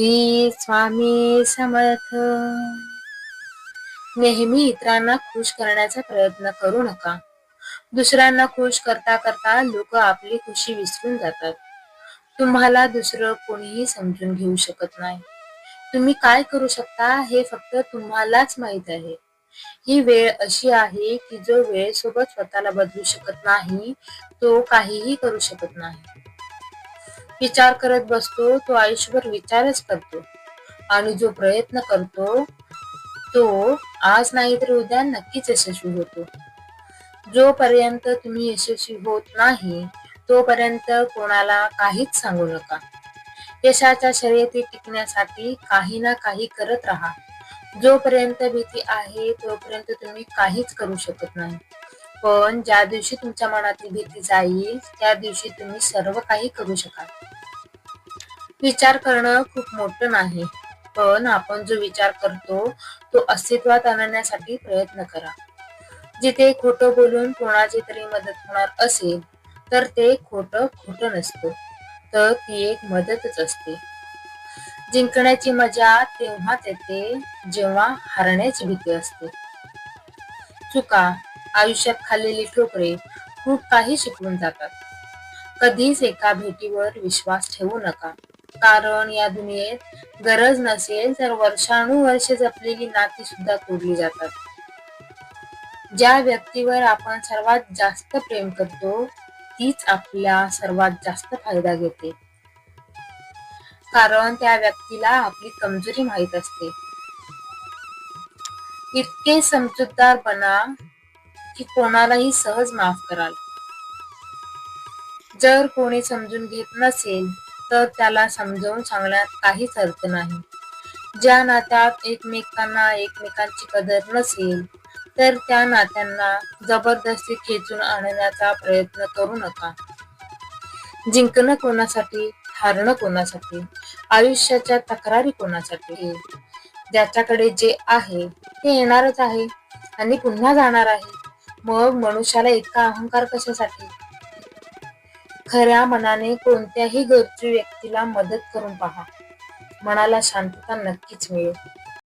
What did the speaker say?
श्री स्वामी समर्थ. नेहमी इतरांना खुश करण्याचा प्रयत्न करू नका. दुसऱ्यांना खुश करता करता लोक आपली खुशी विसरून जातात. तुम्हाला दुसरं कोणीही समजून घेऊ शकत नाही. तुम्ही काय करू शकता हे फक्त तुम्हालाच माहीत आहे. ही वेळ अशी आहे की जो वेळ सोबत स्वतःला बदलू शकत नाही तो काहीही करू शकत नाही. विचार करत बसतो तो आयुष्यभर विचारच करतो. आणि जो प्रयत्न करतो तो आज नाही तर उद्या नक्कीच यशस्वी होतो. जोपर्यंत तुम्ही यशस्वी होत नाही तोपर्यंत कोणाला काहीच सांगू नका. यशाच्या शर्यती टिकण्यासाठी काही ना काही करत राहा. जोपर्यंत भीती आहे तोपर्यंत तुम्ही काहीच करू शकत नाही. पण ज्या दिवशी तुमच्या मनातली भीती जाईल त्या दिवशी तुम्ही सर्व काही करू शकाल. विचार करणं खूप मोठं नाही. पण आपण जो विचार करतो तो अस्तित्वात आणण्यासाठी प्रयत्न करा. जिथे खोटं बोलून कोणाची तरी मदत होणार असेल तर ते खोटं खोटं नसतं तर ती एक मदतच असते. जिंकण्याची मजा तेव्हाच येते जेव्हा हरण्याची भीती असते. चुका आयुष्यात खाल्लेली ठोकरे खूप काही शिकवून जातात. कधीच एका भेटीवर विश्वास ठेवू नका. कारण या दुनियेत गरज नसेल तर वर्षानुवर्षे जपलेली नाती सुद्धा तोडली जातात. ज्या व्यक्तीवर आपण सर्वात जास्त प्रेम करतो तीच आपल्या सर्वात जास्त फायदा घेते. कारण त्या व्यक्तीला आपली कमजोरी माहीत असते. इतके समजूतदार बना की कोणालाही सहज माफ कराल. जर कोणी समजून घेत नसेल तर त्याला समजावून सांगण्यात काहीच अर्थ नाही. ज्या नात्यात एकमेकांना एकमेकांची कदर नसेल तर त्या नात्यांना जबरदस्ती खेचून आणण्याचा प्रयत्न करू नका. जिंकणं कोणासाठी हारणं कोणासाठी आयुष्याच्या तक्रारी कोणासाठी ज्याच्याकडे जे आहे ते येणारच आहे आणि पुन्हा जाणार आहे. मग मनुष्याला इतका अहंकार कशासाठी? खऱ्या मनाने कोणत्याही गरजू व्यक्तीला मदत करून पहा. मनाला शांतता नक्कीच मिळेल.